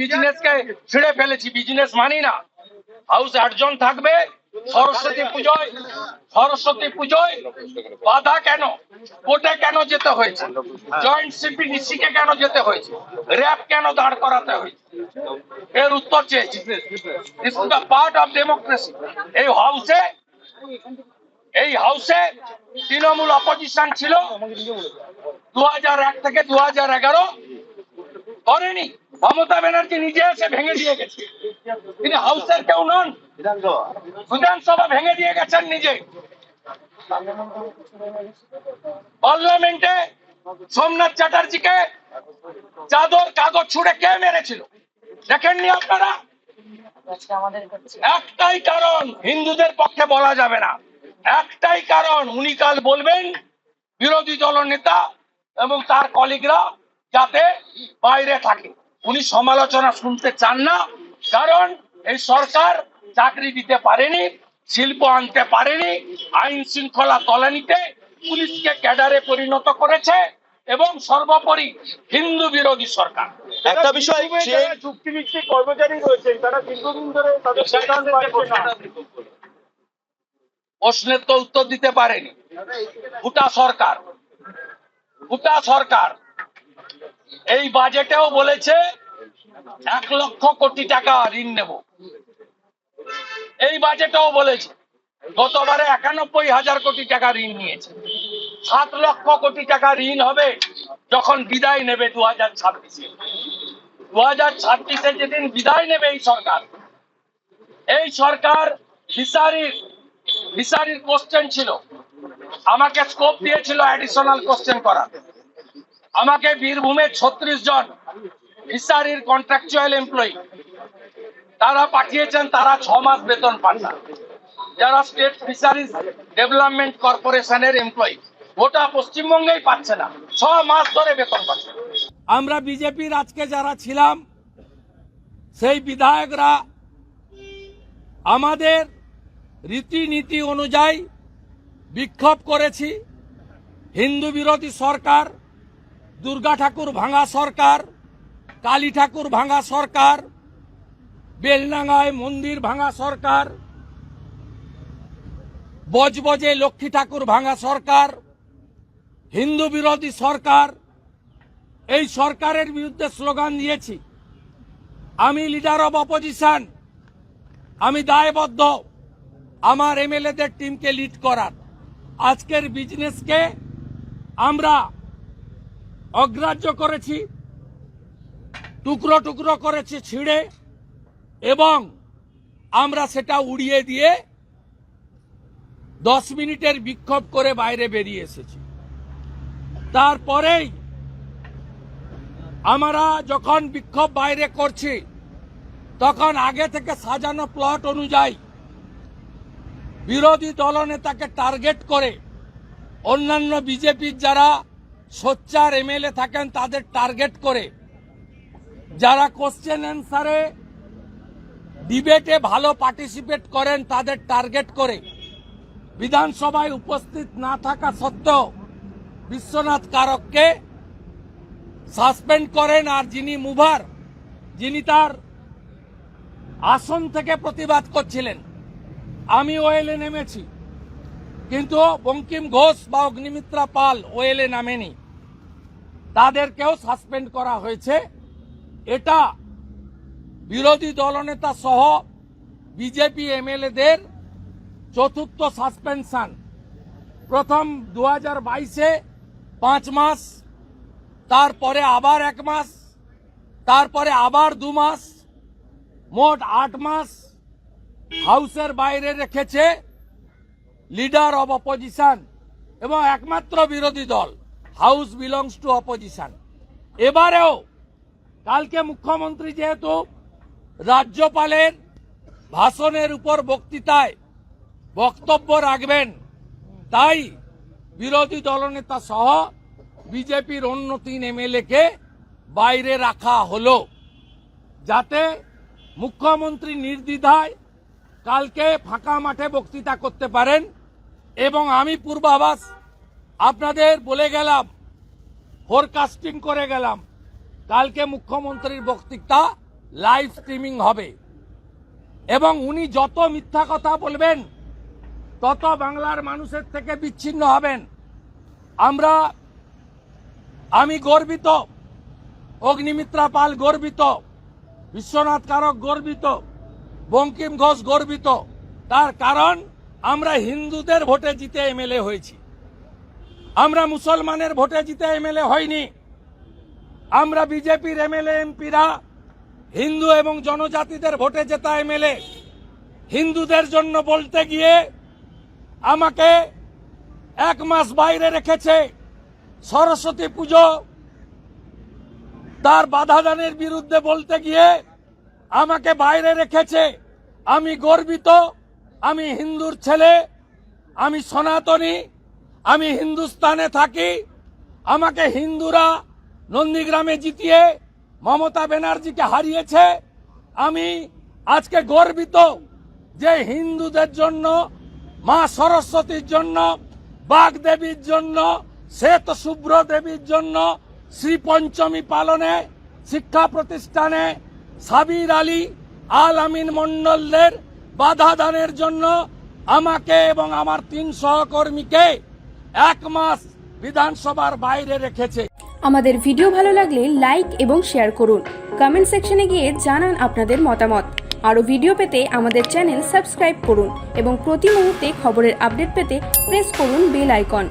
বিজনেসকে ফেলেছি বিজনেস মানি না। হাউস আটজন থাকবে, সরস্বতী সরস্বতী বাধা কেন? কেন যেতে হয়েছে? জয়েন্ট কেন যেতে হয়েছে? কেন দাঁড় করাতে হয়েছে? এর উত্তর চেয়েছি। পার্ট অফ ডেমোক্রেসি এই হাউসে এই হাউসে তৃণমূল অপোজিশন ছিল। দু এক থেকে দু হাজার এগারো করেনি। মমতা ব্যানার্জি নিজে এসে ভেঙে দিয়ে গেছে। তিনি হাউসের কেউ নন। বিধানসভা ভেঙে দিয়ে গেছেন নিজে। পার্লামেন্টে সোমনাথ চ্যাটার্জিকে চাদর, কাগজ ছুড়ে কে মেরেছিল? দেখেননি আপনারা? একটাই কারণ, হিন্দুদের পক্ষে বলা যাবে না। একটাই কারণ, উনি কাল বলবেন, বিরোধী দলনেতা এবং তার কলিগরা যাতে বাইরে থাকে। উনি সমালোচনা শুনতে চান না কারণ এই সরকার চাকরি দিতে পারেনি শিল্প আনতে পারেনি আইন শৃঙ্খলা তলানিতে পুলিশকে ক্যাডারে পরিণত করেছে এবং সর্বোপরি হিন্দু বিরোধী সরকার। একটা বিষয় চুক্তিভিত্তিক কর্মচারী রয়েছেন তারা দীর্ঘদিন ধরে তাদের। প্রশ্নের তো উত্তর দিতে পারেনি। গোটা সরকার গোটা সরকার এই বাজেটেও বলেছে এক লক্ষ কোটি টাকা ঋণ নেব। এই বাজেটেও বলেছে, গতবারে একানব্বই হাজার কোটি টাকা ঋণ নিয়েছে। সাত লক্ষ কোটি টাকা ঋণ হবে যখন বিদায় নেবে দু হাজার ছাব্বিশে। দু হাজার ছাব্বিশে যেদিন বিদায় নেবে এই সরকার এই সরকার ফিসারির ফিসারির কোশ্চেন ছিল। আমাকে স্কোপ দিয়েছিল অ্যাডিশনাল কোশ্চেন করার আমাকে বীরভূমের ছত্রিশ জন ফিসারির কন্ট্রাকচুয়াল এমপ্লয়ি তারা পাঠিয়েছেন, তারা ছ মাস বেতন পান না। যারা স্টেট ফিশারিজ ডেভেলপমেন্ট কর্পোরেশনের এমপ্লয়ি গোটা পশ্চিমবঙ্গেই পাচ্ছে না। ছ মাস ধরে বেতন পাচ্ছে আমরা বিজেপির আজকে যারা ছিলাম, সেই বিধায়করা আমাদের রীতিনীতি অনুযায়ী বিক্ষোভ করেছি। হিন্দু বিরোধী সরকার দুর্গা ঠাকুর ভাঙা সরকার, কালী ঠাকুর ভাঙা সরকার, বেলডাঙ্গায় মন্দির ভাঙা সরকার, বজবজে লক্ষ্মী ঠাকুর ভাঙা সরকার, হিন্দু বিরোধী সরকার, এই সরকারের বিরুদ্ধে স্লোগান দিয়েছি। আমি লিডার অব অপোজিশন আমি দায়বদ্ধ, আমার এমএলএদের টিমকে লিড করার। আজকের বিজনেসকে আমরা অগ্রাহ্য করেছি, টুকরো টুকরো করেছি ছিঁড়ে, এবং আমরা সেটা উড়িয়ে দিয়ে দশ মিনিটের বিক্ষোভ করে বাইরে বেরিয়ে এসেছি। তারপরেই আমরা যখন বিক্ষোভ বাইরে করছি, তখন আগে থেকে সাজানো প্লট অনুযায়ী বিরোধী দলনেতাকে টার্গেট করে অন্যান্য বিজেপির যারা সোচ্চার এমএলএ থাকেন তাদের টার্গেট করে। যারা কোশ্চেন অ্যান্সারে ডিবেটে ভালো পার্টিসিপেট করেন তাদের টার্গেট করে। বিধানসভায় উপস্থিত না থাকা সত্ত্বেও বিশ্বনাথ কারককে সাসপেন্ড করেন আর যিনি মুভার, যিনি তার আসন থেকে প্রতিবাদ করছিলেন। আমি ওয়েলে নেমেছি। কিন্তু বঙ্কিম ঘোষ বা অগ্নিমিত্রা পাল ওয়েলে নামেনি। তাদেরকেও সাসপেন্ড করা হয়েছে। এটা বিরোধী দলনেতা সহ বিজেপি এমএলএদের চতুর্থ সাসপেনশন। প্রথম দু হাজার বাইশে পাঁচ মাস, তারপরে আবার এক মাস, তারপরে আবার দু মাস, মোট আট মাস হাউসের বাইরে রেখেছে লিডার অব অপোজিশন এবং একমাত্র বিরোধী দল হাউস বিলংস টু অপোজিশন এবারেও কালকে মুখ্যমন্ত্রী যেহেতু রাজ্যপালের ভাষণের উপর বক্তৃতায় বক্তব্য রাখবেন, তাই বিরোধী দলনেতা সহ বিজেপির অন্য তিন এমএলএকে বাইরে রাখা হলো, যাতে মুখ্যমন্ত্রী নির্দ্বিধায় কালকে ফাঁকা মাঠে বক্তৃতা করতে পারেন। এবং আমি পূর্বাভাস আপনাদের বলে গেলাম ফোরকাস্টিং করে গেলাম, কালকে মুখ্যমন্ত্রীর বক্তৃতা লাইভ স্ট্রিমিং হবে। এবং উনি যত মিথ্যা কথা বলবেন, তত বাংলার মানুষের থেকে বিচ্ছিন্ন হবেন। আমরা, আমি গর্বিত, অগ্নিমিত্রা পাল গর্বিত, বিশ্বনাথ কারক গর্বিত, বঙ্কিম ঘোষ গর্বিত। তার কারণ আমরা হিন্দুদের ভোটে জিতে এমএলএ হয়েছি। আমরা মুসলমানের ভোটে জিতে এমএলএ হয়নি। আমরা বিজেপির এমএলএ, এমপিরা হিন্দু এবং জনজাতিদের ভোটে জেতা এমএলএ। হিন্দুদের জন্য বলতে গিয়ে আমাকে এক মাস বাইরে রেখেছে সরস্বতী পুজো। তার বাধাদানের বিরুদ্ধে বলতে গিয়ে আমাকে বাইরে রেখেছে। আমি গর্বিত আমি হিন্দুর ছেলে, আমি সনাতনী, আমি হিন্দুস্তানে থাকি, আমাকে হিন্দুরা নন্দীগ্রামে জিতিয়ে মমতা ব্যানার্জিকে হারিয়েছে। আমি আজকে গর্বিত যে হিন্দুদের জন্য, মা সরস্বতীর জন্য বাগদেবীর জন্য, শ্বেত শুভ্র দেবীর জন্য, শ্রী পঞ্চমী পালনে, শিক্ষা প্রতিষ্ঠানে সাবির আলী আল আমিন মন্ডলদের বাধা দানের জন্য আমাকে এবং আমার তিন সহকর্মীকে এক মাস বিধানসভার বাইরে রেখেছে। আমাদের ভিডিও ভালো লাগলে লাইক এবং শেয়ার করুন। কমেন্ট সেকশনে গিয়ে জানান আপনাদের মতামত। আরও ভিডিও পেতে আমাদের চ্যানেল সাবস্ক্রাইব করুন এবং প্রতি মুহূর্তে খবরের আপডেট পেতে প্রেস করুন বেল আইকন।